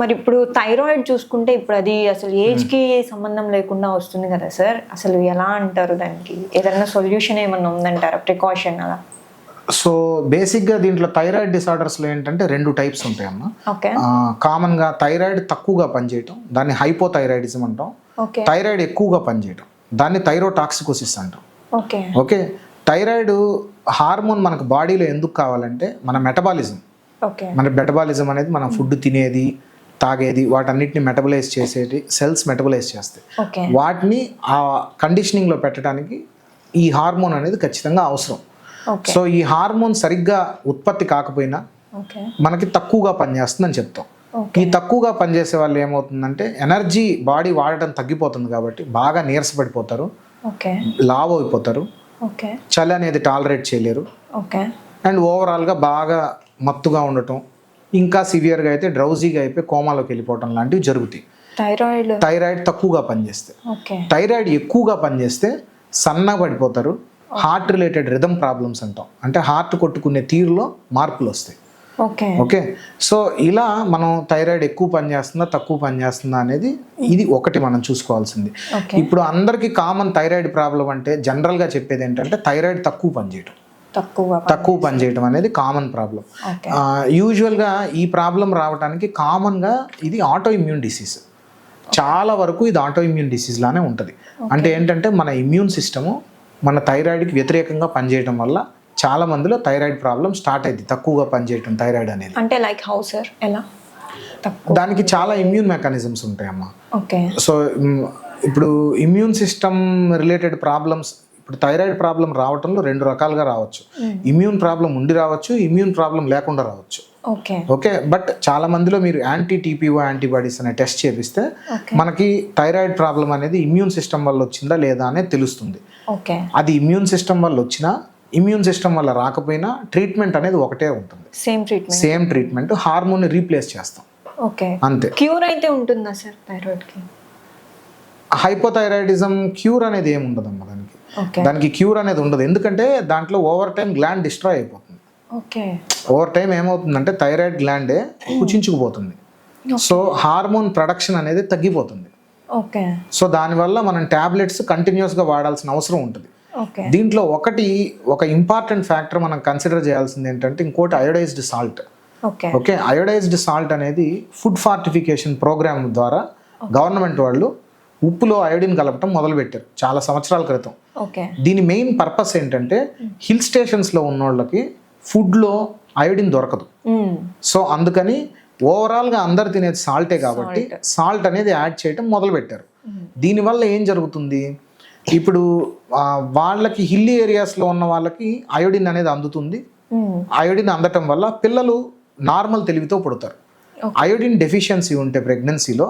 మరి ఇప్పుడు థైరాయిడ్ చూసుకుంటే ఇప్పుడు అది అసలు ఏజ్కి సంబంధం లేకుండా వస్తుంది కదా సార్ అసలు ఎలా అంటారు దానికి? ఏదైనా సొల్యూషన్ ఏమన్నా ఉందంటారా? ప్రికాషన్ అలా? సో బేసిక్గా దీంట్లో థైరాయిడ్ డిసార్డర్స్లో ఏంటంటే రెండు టైప్స్ ఉంటాయి అన్న ఓకే కామన్గా థైరాయిడ్ తక్కువగా పనిచేయటం దాన్ని హైపోథైరాయిడిజం అంటాం. ఓకే థైరాయిడ్ ఎక్కువగా పనిచేయటం దాన్ని థైరోటాక్సికోసిస్ అంటాం. ఓకే ఓకే థైరాయిడ్ హార్మోన్ మనకు బాడీలో ఎందుకు కావాలంటే మన మెటబాలిజం ఓకే మన మెటబాలిజం అనేది మనం ఫుడ్ తినేది తాగేది వాటన్నిటిని మెటబలైజ్ చేసేది సెల్స్ మెటబలైజ్ చేస్తాయి. వాటిని ఆ కండిషనింగ్లో పెట్టడానికి ఈ హార్మోన్ అనేది ఖచ్చితంగా అవసరం. సో ఈ హార్మోన్ సరిగ్గా ఉత్పత్తి కాకపోయినా మనకి తక్కువగా పనిచేస్తుందని చెప్తాం. ఈ తక్కువగా పనిచేసే వాళ్ళు ఏమవుతుందంటే ఎనర్జీ బాడీ వాడటం తగ్గిపోతుంది కాబట్టి బాగా నీరసపడిపోతారు లావ్ అయిపోతారు. చలి అనేది టాలరేట్ చేయలేరు. ఓకే. అండ్ ఓవరాల్గా బాగా మత్తుగా ఉండటం ఇంకా సివియర్గా అయితే డ్రౌజీగా అయిపోయి కోమాలోకి వెళ్ళిపోవటం లాంటివి జరుగుతాయి. థైరాయిడ్? థైరాయిడ్ తక్కువగా పనిచేస్తే థైరాయిడ్ ఎక్కువగా పనిచేస్తే సన్నగా పడిపోతారు హార్ట్ రిలేటెడ్ రిథమ్ ప్రాబ్లమ్స్ అంటాం. అంటే హార్ట్ కొట్టుకునే తీరులో మార్పులు వస్తాయి. ఓకే. ఓకే? సో ఇలా మనం థైరాయిడ్ ఎక్కువ పనిచేస్తుందా తక్కువ పనిచేస్తుందా అనేది ఇది ఒకటి మనం చూసుకోవాల్సింది. ఇప్పుడు అందరికీ కామన్ థైరాయిడ్ ప్రాబ్లం అంటే జనరల్గా చెప్పేది ఏంటంటే థైరాయిడ్ తక్కువ పనిచేయటం. తక్కువ తక్కువ పనిచేయటం అనేది కామన్ ప్రాబ్లం యూజువల్గా ఈ ప్రాబ్లం రావడానికి కామన్గా ఇది ఆటో ఇమ్యూన్ డిసీజ్ చాలా వరకు ఇది ఆటో ఇమ్యూన్ డిసీజ్ లానే ఉంటుంది. అంటే ఏంటంటే మన ఇమ్యూన్ సిస్టము మన థైరాయిడ్కి వ్యతిరేకంగా పనిచేయడం వల్ల చాలా మందిలో థైరాయిడ్ ప్రాబ్లం స్టార్ట్ అయింది తక్కువగా పనిచేయటం థైరాయిడ్ అనేది. అంటే లైక్ హౌ సార్ ఎలా? దానికి చాలా ఇమ్యూన్ మెకానిజమ్స్ ఉంటాయమ్మా. ఓకే సో ఇప్పుడు ఇమ్యూన్ సిస్టమ్ రిలేటెడ్ ప్రాబ్లమ్స్ ఇప్పుడు థైరాయిడ్ ప్రాబ్లం రావటంలో రెండు రకాలుగా రావచ్చు. ఇమ్యూన్ ప్రాబ్లం ఉండి రావచ్చు ఇమ్యూన్ ప్రాబ్లం లేకుండా రావచ్చు. ఓకే. ఓకే? బట్ చాలా మందిలో మీరు యాంటీ టీపీఓ యాంటీబాడీస్ అనే టెస్ట్ చేపిస్తే మనకి థైరాయిడ్ ప్రాబ్లం అనేది ఇమ్యూన్ సిస్టమ్ వల్ల వచ్చిందా లేదా అనేది తెలుస్తుంది. ఓకే. అది ఇమ్యూన్ సిస్టమ్ వల్ల వచ్చినా ఇమ్యూన్ సిస్టమ్ వల్ల రాకపోయినా ట్రీట్మెంట్ అనేది ఒకటే ఉంటుంది. Same treatment same treatment hormone replace చేస్తాం. ఓకే. అంతే. క్యూర్ అయితే ఉంటుందా సార్ థైరాయిడ్కి హైపోథైరాయిడిజం క్యూర్ అనేది ఏమి ఉండదమ్మా దానికి క్యూర్ అనేది ఉండదు. ఎందుకంటే దాంట్లో ఓవర్ టైం గ్లాండ్ డిస్ట్రాయ్ అయిపోతుంది. ఓవర్ టైం ఏమవుతుందంటే థైరాయిడ్ గ్లాండే కుచించుకుపోతుంది. సో హార్మోన్ ప్రొడక్షన్ అనేది తగ్గిపోతుంది. ఓకే. సో దానివల్ల మనం ట్యాబ్లెట్స్ కంటిన్యూస్గా వాడాల్సిన అవసరం ఉంటుంది. దీంట్లో ఒకటి ఒక ఇంపార్టెంట్ ఫ్యాక్టర్ మనం కన్సిడర్ చేయాల్సింది ఏంటంటే ఇంకోటి iodised salt. Okay. Okay? Iodised salt అనేది ఫుడ్ ఫార్టిఫికేషన్ ప్రోగ్రామ్ ద్వారా గవర్నమెంట్ వాళ్ళు ఉప్పులో అయోడిన్ కలపటం మొదలుపెట్టారు చాలా సంవత్సరాల క్రితం. దీని మెయిన్ పర్పస్ ఏంటంటే హిల్ స్టేషన్స్లో ఉన్న వాళ్ళకి ఫుడ్లో అయోడిన్ దొరకదు. సో అందుకని ఓవరాల్గా అందరు తినేది సాల్టే కాబట్టి సాల్ట్ అనేది యాడ్ చేయటం మొదలుపెట్టారు. దీనివల్ల ఏం జరుగుతుంది? ఇప్పుడు వాళ్ళకి హిల్లీ ఏరియాస్లో ఉన్న వాళ్ళకి అయోడిన్ అనేది అందుతుంది. అయోడిన్ అందటం వల్ల పిల్లలు నార్మల్ తెలివితో పుడతారు. అయోడిన్ డెఫిషియన్సీ ఉంటే ప్రెగ్నెన్సీలో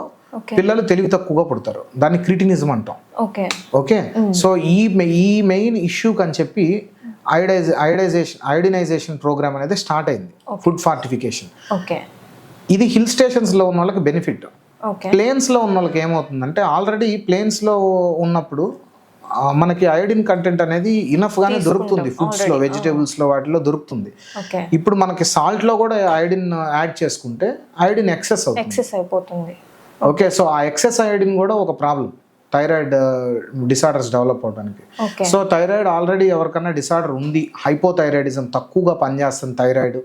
పిల్లలు తెలివి తక్కువగా పుడతారు. దాన్ని క్రిటినిజం అంటాం. ఓకే ఓకే సో ఈ ఈ మెయిన్ ఇష్యూకి అని చెప్పి అయోడైజ్ అయోడైజేషన్ అయోడినైజేషన్ ప్రోగ్రామ్ అనేది స్టార్ట్ అయింది. Food fortification. ఓకే ఇది హిల్ స్టేషన్స్లో ఉన్న వాళ్ళకి బెనిఫిట్. ప్లేన్స్లో ఉన్న వాళ్ళకి ఏమవుతుందంటే ఆల్రెడీ ప్లేన్స్లో ఉన్నప్పుడు మనకి అయోడిన్ కంటెంట్ అనేది ఇనఫ్గానే దొరుకుతుంది. ఫుడ్స్లో వెజిటేబుల్స్లో వాటిలో దొరుకుతుంది. ఇప్పుడు మనకి సాల్ట్లో కూడా అయోడిన్ యాడ్ చేసుకుంటే అయోడిన్ ఎక్సెస్ అవుతుంది. ఎక్సెస్ అయిపోతుంది. ఓకే సో ఆ ఎక్సెస్ అయోడిన్ కూడా ఒక ప్రాబ్లం. థైరాయిడ్ డిసార్డర్స్ డెవలప్ అవడానికి సో థైరాయిడ్ ఆల్రెడీ ఎవరికన్నా డిసార్డర్ ఉంది. హైపోథైరాయిడిజం తక్కువగా పనిచేస్తుంది థైరాయిడ్.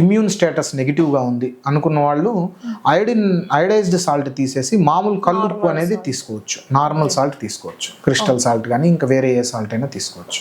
ఇమ్యూన్ స్టేటస్ నెగిటివ్గా ఉంది అనుకున్న వాళ్ళు అయోడిన్ అయోడైజ్డ్ సాల్ట్ తీసేసి మామూలు కల్లుప్పు అనేది తీసుకోవచ్చు. నార్మల్ సాల్ట్ తీసుకోవచ్చు. క్రిస్టల్ సాల్ట్ కానీ ఇంకా వేరే ఏ సాల్ట్ అయినా తీసుకోవచ్చు.